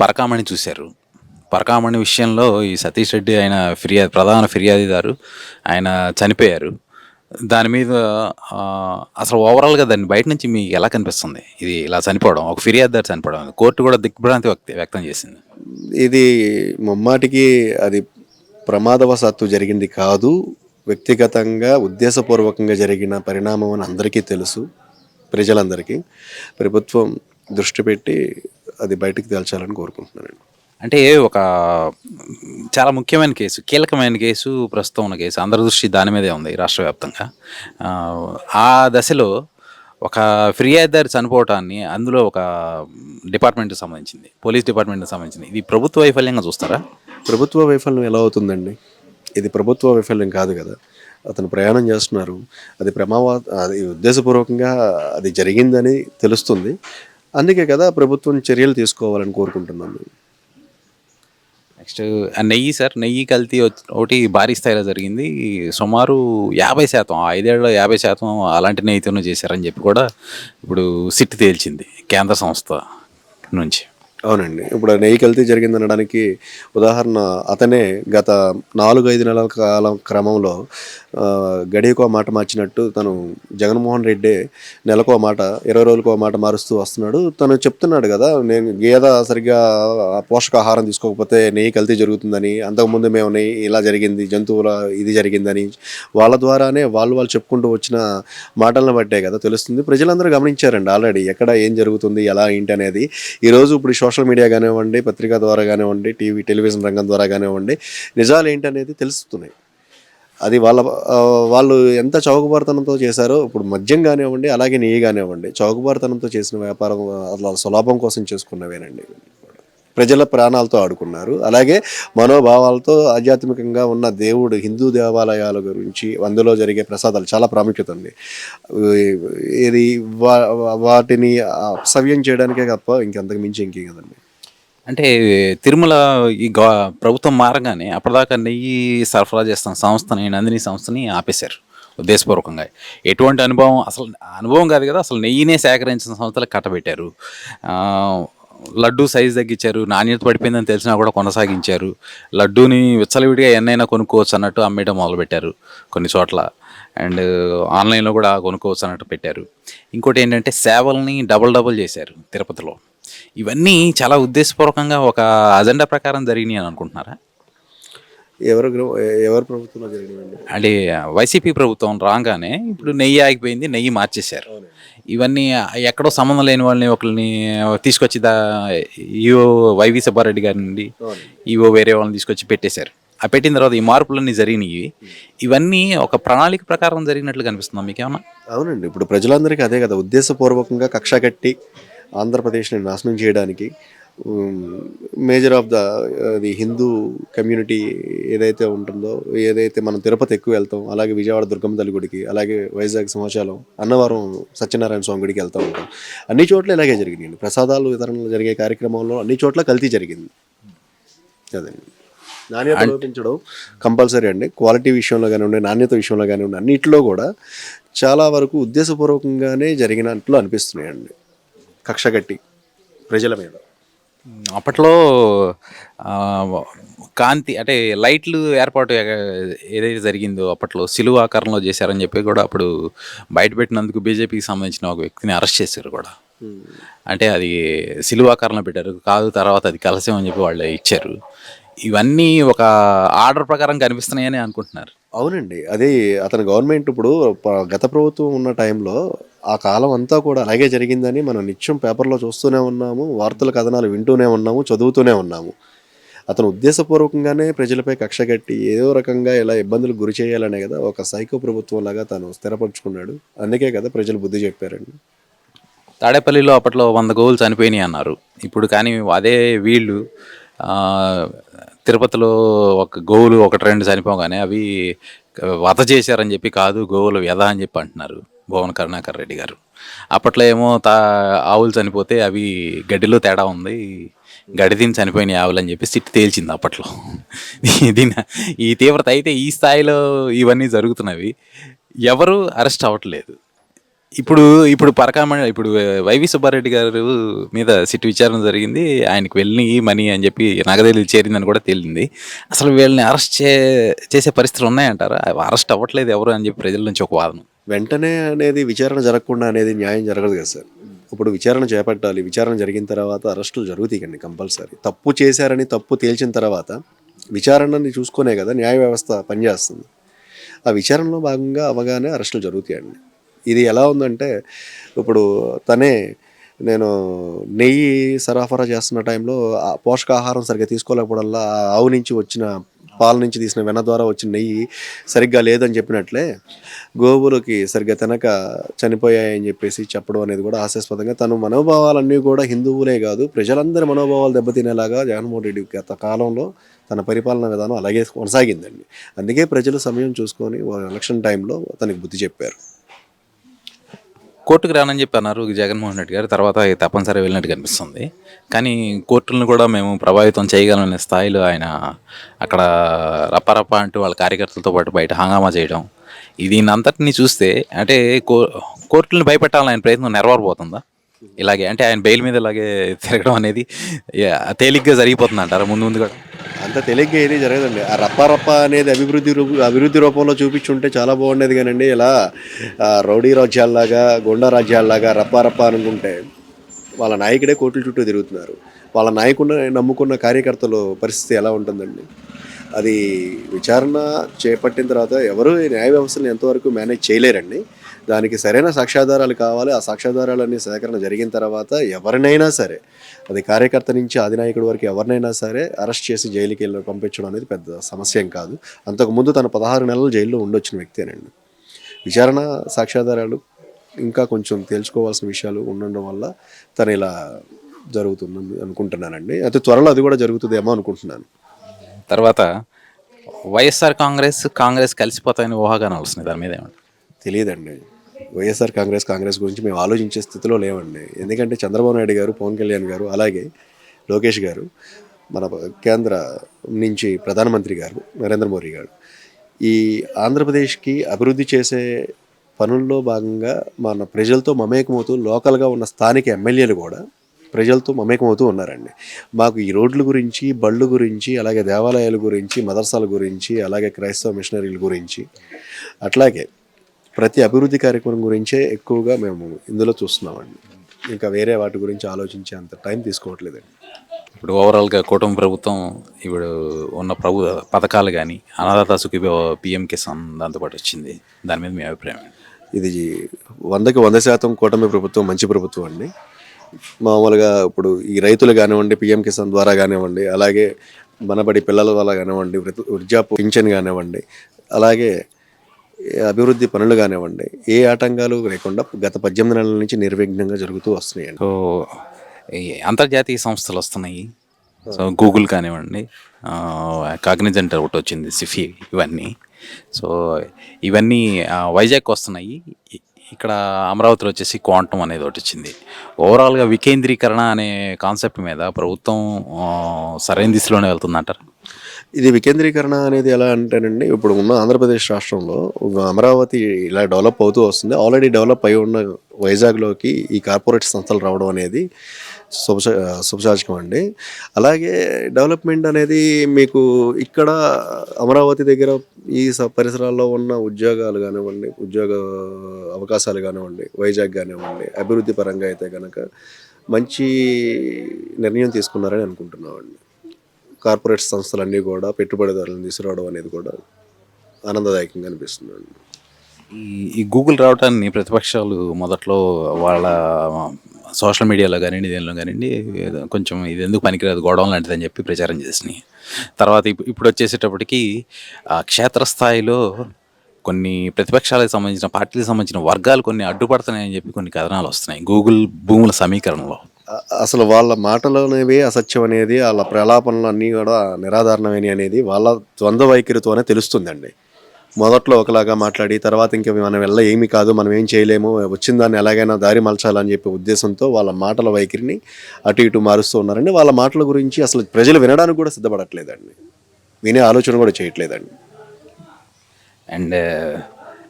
పరకామణి చూశారు. పరకామణి విషయంలో ఈ సతీష్ రెడ్డి ఆయన ఫిర్యాదు ప్రధాన ఫిర్యాదుదారు. ఆయన చనిపోయారు. దాని మీద అసలు ఓవరాల్గా దాన్ని బయట నుంచి మీకు ఎలా కనిపిస్తుంది? ఇది ఇలా చనిపోవడం ఒక ఫిర్యాదుదారు చనిపోవడం కోర్టు కూడా దిగ్భ్రాంతి వ్యక్తం చేసింది. ఇది ముమ్మాటికి అది ప్రమాదవశాత్తు జరిగింది కాదు. వ్యక్తిగతంగా ఉద్దేశపూర్వకంగా జరిగిన పరిణామం అని అందరికీ తెలుసు. ప్రజలందరికీ. ప్రభుత్వం దృష్టి పెట్టి అది బయటకు తేల్చాలని కోరుకుంటున్నానండి. అంటే ఒక చాలా ముఖ్యమైన కేసు కీలకమైన కేసు ప్రస్తుతం ఉన్న కేసు అందరి దృష్టి దాని మీదే ఉంది రాష్ట్ర వ్యాప్తంగా ఆ, దశలో ఒక ఫిర్యాదుదారి చనిపోవటాన్ని అందులో ఒక డిపార్ట్మెంట్కి సంబంధించింది పోలీస్ డిపార్ట్మెంట్కి సంబంధించింది. ఇది ప్రభుత్వ వైఫల్యంగా చూస్తారా? ప్రభుత్వ వైఫల్యం ఎలా అవుతుందండి? ఇది ప్రభుత్వ వైఫల్యం కాదు కదా. అతను ప్రయాణం చేస్తున్నారు. అది ప్రమావ అది ఉద్దేశపూర్వకంగా అది జరిగిందని తెలుస్తుంది. అందుకే కదా ప్రభుత్వం చర్యలు తీసుకోవాలని కోరుకుంటున్నాను. నెక్స్ట్ నెయ్యి సార్ నెయ్యి కల్తీ ఒకటి భారీ స్థాయిలో జరిగింది. సుమారు యాభై శాతం ఐదేళ్ళలో యాభై శాతం అలాంటి నెయ్యితోనూ చేశారని చెప్పి కూడా ఇప్పుడు సిట్ తేల్చింది కేంద్ర సంస్థ నుంచి. అవునండి. ఇప్పుడు నెయ్యి కల్తీ జరిగింది అనడానికి ఉదాహరణ అతనే గత నాలుగు ఐదు నెలల కాలం క్రమంలో గడియకో మాట మార్చినట్టు తను జగన్మోహన్ రెడ్డి నెలకో మాట ఇరవై రోజులకో మాట మారుస్తూ వస్తున్నాడు. తను చెప్తున్నాడు కదా నేను గేద సరిగ్గా పోషకాహారం తీసుకోకపోతే నెయ్యి కల్తీ జరుగుతుందని అంతకుముందు మేము నెయ్యి ఇలా జరిగింది జంతువుల ఇది జరిగిందని వాళ్ళ ద్వారానే వాళ్ళు వాళ్ళు చెప్పుకుంటూ వచ్చిన మాటలను బట్టే కదా తెలుస్తుంది. ప్రజలందరూ గమనించారండి ఆల్రెడీ ఎక్కడ ఏం జరుగుతుంది ఎలా ఏంటి అనేది. ఈరోజు ఇప్పుడు సోషల్ మీడియా కానివ్వండి పత్రిక ద్వారా కానివ్వండి టీవీ టెలివిజన్ రంగం ద్వారా కానివ్వండి నిజాలు ఏంటనేది తెలుస్తున్నాయి. అది వాళ్ళ వాళ్ళు ఎంత చౌకబారితనంతో చేశారో ఇప్పుడు మద్యం కానివ్వండి అలాగే నెయ్యి కానివ్వండి చౌకబారితనంతో చేసిన వ్యాపారం అట్లా సులాభం కోసం చేసుకున్నవేనండి. ప్రజల ప్రాణాలతో ఆడుకున్నారు. అలాగే మనోభావాలతో ఆధ్యాత్మికంగా ఉన్న దేవుడు హిందూ దేవాలయాల గురించి అందులో జరిగే ప్రసాదాలు చాలా ప్రాముఖ్యత ఉంది. ఇది వా- వాటిని అసవ్యం చేయడానికే తప్ప ఇంకంతకు మించి ఇంకేం కదండి. అంటే తిరుమల ఈ గవ ప్రభుత్వం మారగానే అప్పటిదాకా నెయ్యి సరఫరా చేస్తున్న సంస్థని నందిని సంస్థని ఆపేశారు ఉద్దేశపూర్వకంగా. ఎటువంటి అనుభవం అసలు అనుభవం కాదు కదా అసలు నెయ్యినే సేకరించిన సంస్థలకు కట్టబెట్టారు. లడ్డు సైజు తగ్గించారు నాణ్యత పడిపోయిందని తెలిసినా కూడా కొనసాగించారు. లడ్డూని విచ్చలవిడిగా ఎన్నైనా కొనుక్కోవచ్చు అన్నట్టు అమ్మేయడం మొదలుపెట్టారు కొన్ని చోట్ల. అండ్ ఆన్లైన్లో కూడా కొనుక్కోవచ్చు అన్నట్టు పెట్టారు. ఇంకోటి ఏంటంటే సేవల్ని డబుల్ డబుల్ చేశారు తిరుపతిలో. ఇవన్నీ చాలా ఉద్దేశపూర్వకంగా ఒక అజెండా ప్రకారం జరిగినాయి అని అనుకుంటున్నారా? ఎవరు ఎవరు ప్రభుత్వంలో జరిగినవండి? అంటే వైసీపీ ప్రభుత్వం రాగానే ఇప్పుడు నెయ్యి ఆగిపోయింది నెయ్యి మార్చేశారు. ఇవన్నీ ఎక్కడో సంబంధం లేని వాళ్ళని ఒకరిని తీసుకొచ్చి దా ఈఓ వైవి సుబ్బారెడ్డి గారి నుండి ఈఓ వేరే వాళ్ళని తీసుకొచ్చి పెట్టేశారు. ఆ పెట్టిన తర్వాత ఈ మార్పులన్నీ జరిగినాయి ఇవన్నీ ఒక ప్రణాళిక ప్రకారం జరిగినట్లు కనిపిస్తుందా మీకేమన్నా అవునండి. ఇప్పుడు ప్రజలందరికీ అదే కదా ఉద్దేశపూర్వకంగా కక్ష కట్టి ఆంధ్రప్రదేశ్ని నాశనం చేయడానికి major of the the Hindu community ఏదైతే ఉంటుందో ఏదైతే మనం తిరుపతి ఎక్కువ వెళ్తాం అలాగే విజయవాడ దుర్గమ్మ తల్లి గుడికి అలాగే వైజాగ్ సింహాచలం అన్నవరం సత్యనారాయణ స్వామి గుడికి వెళ్తూ ఉంటాం. అన్ని చోట్ల ఇలాగే జరిగింది ప్రసాదాలు వితరణలు జరిగే కార్యక్రమంలో అన్ని చోట్ల కల్తీ జరిగింది. అదండి నాణ్యత లోపించడం కంపల్సరీ అండి. క్వాలిటీ విషయంలో కానివ్వండి నాణ్యత విషయంలో కానివ్వండి అన్నిటిలో కూడా చాలా వరకు ఉద్దేశపూర్వకంగానే జరిగినట్లు అనిపిస్తున్నాయండి. కక్ష కట్టి ప్రజల మీద. అప్పట్లో కాంతి అంటే లైట్లు ఏర్పాటు ఏదైతే జరిగిందో అప్పట్లో సిలువ ఆకారంలో చేశారని చెప్పి కూడా అప్పుడు బయట పెట్టినందుకు బీజేపీకి సంబంధించిన ఒక వ్యక్తిని అరెస్ట్ చేశారు కూడా. అంటే అది సిలువ ఆకారంలో పెట్టారు కాదు తర్వాత అది కలసం అని చెప్పి వాళ్ళు ఇచ్చారు. ఇవన్నీ ఒక ఆర్డర్ ప్రకారం కనిపిస్తున్నాయని అనుకుంటున్నారు. అవునండి. అదే అతని గవర్నమెంట్ ఇప్పుడు గత ప్రభుత్వం ఉన్న టైంలో ఆ కాలం అంతా కూడా అలాగే జరిగిందని మనం నిత్యం పేపర్లో చూస్తూనే ఉన్నాము వార్తల కథనాలు వింటూనే ఉన్నాము చదువుతూనే ఉన్నాము. అతను ఉద్దేశపూర్వకంగానే ప్రజలపై కక్ష కట్టి ఏదో రకంగా ఇలా ఇబ్బందులు గురి చేయాలనే కదా ఒక సైకో ప్రభుత్వం లాగా తను స్థిరపరచుకున్నాడు. అందుకే కదా ప్రజలు బుద్ధి చెప్పారండి. తాడేపల్లిలో అప్పట్లో వంద గోవులు చనిపోయినాయి అన్నారు. ఇప్పుడు కానీ అదే వీళ్ళు తిరుపతిలో ఒక గోవులు ఒకటి రెండు చనిపోగానే అవి వధ చేశారని చెప్పి కాదు గోవులు వ్యధ అని చెప్పి అంటున్నారు. భువన కరుణాకర్ రెడ్డి గారు. అప్పట్లో ఏమో తా ఆవులు చనిపోతే అవి గడ్డిలో తేడా ఉంది. గడి తిని చనిపోయిన ఆవులు అని చెప్పి సిట్ తేల్చింది అప్పట్లో. దీని ఈ తీవ్రత అయితే ఈ స్థాయిలో ఇవన్నీ జరుగుతున్నవి. ఎవరు అరెస్ట్ అవ్వట్లేదు. ఇప్పుడు ఇప్పుడు పరకామణి ఇప్పుడు వైవి సుబ్బారెడ్డి గారు మీద సిట్ విచారణ జరిగింది. ఆయనకు వెళ్ళి మనీ అని చెప్పి నగదేలు చేరిందని కూడా తేలింది. అసలు వీళ్ళని అరెస్ట్ చే చేసే పరిస్థితులు ఉన్నాయంటారా? అరెస్ట్ అవ్వట్లేదు ఎవరు అని చెప్పి ప్రజల నుంచి ఒక వాదన వెంటనే అనేది విచారణ జరగకుండా అనేది న్యాయం జరగదు కదా సార్. ఇప్పుడు విచారణ చేపట్టాలి విచారణ జరిగిన తర్వాత అరెస్టులు జరుగుతాయి కండి కంపల్సరీ. తప్పు చేశారని తప్పు తేల్చిన తర్వాత విచారణని చూసుకునే కదా న్యాయ వ్యవస్థ పనిచేస్తుంది. ఆ విచారణలో భాగంగా అవగానే అరెస్టులు జరుగుతాయండి. ఇది ఎలా ఉందంటే ఇప్పుడు తనే నేను నెయ్యి సరఫరా చేస్తున్న టైంలో ఆ పోషకాహారం సరిగ్గా తీసుకోలేకపోవడంలో ఆవు నుంచి వచ్చిన పాల నుంచి తీసిన వెన్న ద్వారా వచ్చిన నెయ్యి సరిగ్గా లేదని చెప్పినట్లే గోవులకి సరిగ్గా తినక చనిపోయాయని చెప్పేసి చెప్పడం అనేది కూడా హాస్యాస్పదంగా తన మనోభావాలన్నీ కూడా హిందువులే కాదు ప్రజలందరి మనోభావాలు దెబ్బతినేలాగా జగన్మోహన్ రెడ్డి గత కాలంలో తన పరిపాలన విధానం అలాగే కొనసాగిందండి. అందుకే ప్రజలు సమయం చూసుకొని ఎలక్షన్ టైంలో తనకి బుద్ధి చెప్పారు. కోర్టుకు రానని చెప్పి అన్నారు జగన్మోహన్ రెడ్డి గారు. తర్వాత తప్పనిసరి వెళ్ళినట్టు కనిపిస్తుంది. కానీ కోర్టులను కూడా మేము ప్రభావితం చేయగలమనే స్థాయిలో ఆయన అక్కడ రప్పరప్ప అంటూ వాళ్ళ కార్యకర్తలతో పాటు బయట హంగామా చేయడం. ఇది అంతటిని చూస్తే అంటే కో కోర్టులను భయపెట్టాలని ఆయన ప్రయత్నం నెరవేరబోతుందా? ఇలాగే అంటే ఆయన బెయిల్ మీద ఇలాగే తిరగడం అనేది తేలిగ్గా జరిగిపోతుంది అంటారా ముందు ముందు కూడా అంత తెలిగ్గా ఏది జరగదండి. ఆ రప్ప రప్ప అనేది అభివృద్ధి రూప అభివృద్ధి రూపంలో చూపించుంటే చాలా బాగుండేది కానండి. ఇలా రౌడీ రాజ్యాల్లాగా గుండా రాజ్యాల్లాగా రప్ప రప్ప అనుకుంటే వాళ్ళ నాయకుడే కోర్టుల చుట్టూ తిరుగుతున్నారు. వాళ్ళ నాయకుడు నమ్ముకున్న కార్యకర్తలు పరిస్థితి ఎలా ఉంటుందండి? అది విచారణ చేపట్టిన తర్వాత ఎవరు న్యాయ వ్యవస్థను ఎంతవరకు మేనేజ్ చేయలేరండి. దానికి సరైన సాక్ష్యాధారాలు కావాలి. ఆ సాక్ష్యాధారాలన్నీ సేకరణ జరిగిన తర్వాత ఎవరినైనా సరే అది కార్యకర్త నుంచి అధినాయకుడి వరకు ఎవరినైనా సరే అరెస్ట్ చేసి జైలుకి వెళ్ళి పంపించడం అనేది పెద్ద సమస్య కాదు. అంతకుముందు తను పదహారు నెలలు జైల్లో ఉండొచ్చిన వ్యక్తేనండి. విచారణ సాక్ష్యాధారాలు ఇంకా కొంచెం తేల్చుకోవాల్సిన విషయాలు ఉండడం వల్ల తను ఇలా జరుగుతుందని అనుకుంటున్నానండి. అయితే త్వరలో అది కూడా జరుగుతుందేమో అనుకుంటున్నాను. తర్వాత వైఎస్ఆర్ కాంగ్రెస్ కాంగ్రెస్ కలిసిపోతాయని ఊహాగానాలు వస్తున్నాయి. దాని మీద ఏమంటారు? తెలియదండి. వైఎస్ఆర్ కాంగ్రెస్ కాంగ్రెస్ గురించి మేము ఆలోచించే స్థితిలో లేవండి. ఎందుకంటే చంద్రబాబు నాయుడు గారు పవన్ కళ్యాణ్ గారు అలాగే లోకేష్ గారు మన కేంద్ర నుంచి ప్రధానమంత్రి గారు నరేంద్ర మోడీ గారు ఈ ఆంధ్రప్రదేశ్కి అభివృద్ధి చేసే పనుల్లో భాగంగా మన ప్రజలతో మమేకమవుతూ లోకల్గా ఉన్న స్థానిక ఎమ్మెల్యేలు కూడా ప్రజలతో మమేకమవుతూ ఉన్నారండి. మాకు ఈ రోడ్ల గురించి బళ్ళు గురించి అలాగే దేవాలయాల గురించి మదర్సాల గురించి అలాగే క్రైస్తవ మిషనరీల గురించి అట్లాగే ప్రతి అభివృద్ధి కార్యక్రమం గురించే ఎక్కువగా మేము ఇందులో చూస్తున్నామండి. ఇంకా వేరే వాటి గురించి ఆలోచించే అంత టైం తీసుకోవట్లేదండి. ఇప్పుడు ఓవరాల్గా కుటుంబ ప్రభుత్వం ఇప్పుడు ఉన్న ప్రభు పథకాలు కానీ అన్నదాత సుఖీ పిఎం కిసాన్ దాంతోపాటు వచ్చింది. దాని మీద మీ అభిప్రాయం? ఇది వందకి వంద శాతం కూటమి ప్రభుత్వం మంచి ప్రభుత్వం అండి. మామూలుగా ఇప్పుడు ఈ రైతులు కానివ్వండి పిఎం కిసాన్ ద్వారా కానివ్వండి అలాగే మనబడి పిల్లల ద్వారా కానివ్వండి వృద్ధ- వృద్ధాప్య పింఛన్ కానివ్వండి అలాగే అభివృద్ధి పనులు కానివ్వండి ఏ ఆటంకాలు లేకుండా గత పద్దెనిమిది నెలల నుంచి నిర్విఘ్నంగా జరుగుతూ వస్తున్నాయండి. సో ఈ అంతర్జాతీయ సంస్థలు వస్తున్నాయి. సో గూగుల్ కానివ్వండి కాగ్నిజెంట్ ఒకటి వచ్చింది సిఫీ ఇవన్నీ. సో ఇవన్నీ వైజాగ్ వస్తున్నాయి. ఇక్కడ అమరావతిలో వచ్చేసి క్వాంటమ్ అనేది ఒకటి వచ్చింది. ఓవరాల్గా వికేంద్రీకరణ అనే కాన్సెప్ట్ మీద ప్రభుత్వం సరైన దిశలోనే వెళ్తుందంటారు? ఇది వికేంద్రీకరణ అనేది ఎలా అంటేనండి ఇప్పుడు ఉన్న ఆంధ్రప్రదేశ్ రాష్ట్రంలో అమరావతి ఇలా డెవలప్ అవుతూ వస్తుంది. ఆల్రెడీ డెవలప్ అయి ఉన్న వైజాగ్లోకి ఈ కార్పొరేట్ సంస్థలు రావడం అనేది శుభ శుభసాచకం అండి. అలాగే డెవలప్మెంట్ అనేది మీకు ఇక్కడ అమరావతి దగ్గర ఈ స- పరిసరాల్లో ఉన్న ఉద్యోగాలు కానివ్వండి ఉద్యోగ అవకాశాలు కానివ్వండి వైజాగ్ కానివ్వండి అభివృద్ధి పరంగా అయితే కనుక మంచి నిర్ణయం తీసుకున్నారని అనుకుంటున్నామండి. కార్పొరేట్ సంస్థలన్నీ కూడా పెట్టుబడిదారులను తీసుకురావడం అనేది కూడా ఆనందదాయకంగా అనిపిస్తుంది ఈ ఈ గూగుల్ రావటాన్ని ప్రతిపక్షాలు మొదట్లో వాళ్ళ సోషల్ మీడియాలో కానివ్వండి దీనిలో కానివ్వండి కొంచెం ఇది ఎందుకు పనికిరాదు గొడవ లాంటిదని చెప్పి ప్రచారం చేసినాయి. తర్వాత ఇప్పుడు ఇప్పుడు వచ్చేసేటప్పటికి ఆ, క్షేత్రస్థాయిలో కొన్ని ప్రతిపక్షాలకు సంబంధించిన పార్టీలకు సంబంధించిన వర్గాలు కొన్ని అడ్డుపడుతున్నాయని చెప్పి కొన్ని కథనాలు వస్తున్నాయి. గూగుల్ భూముల సమీకరణలో. అసలు వాళ్ళ మాటలోనేవి అసత్యం అనేది వాళ్ళ ప్రలాపనలు అన్నీ కూడా నిరాధారణమైన అనేది వాళ్ళ ద్వంద్వ వైఖరితోనే తెలుస్తుందండి. మొదట్లో ఒకలాగా మాట్లాడి తర్వాత ఇంక మనం వెళ్ళ ఏమీ కాదు మనం ఏం చేయలేము వచ్చిన దాన్ని ఎలాగైనా దారి మలచాలని చెప్పే ఉద్దేశంతో వాళ్ళ మాటల వైఖరిని అటు ఇటు మారుస్తూ ఉన్నారండి. వాళ్ళ మాటల గురించి అసలు ప్రజలు వినడానికి కూడా సిద్ధపడట్లేదండి. వినే ఆలోచన కూడా చేయట్లేదండి. అండ్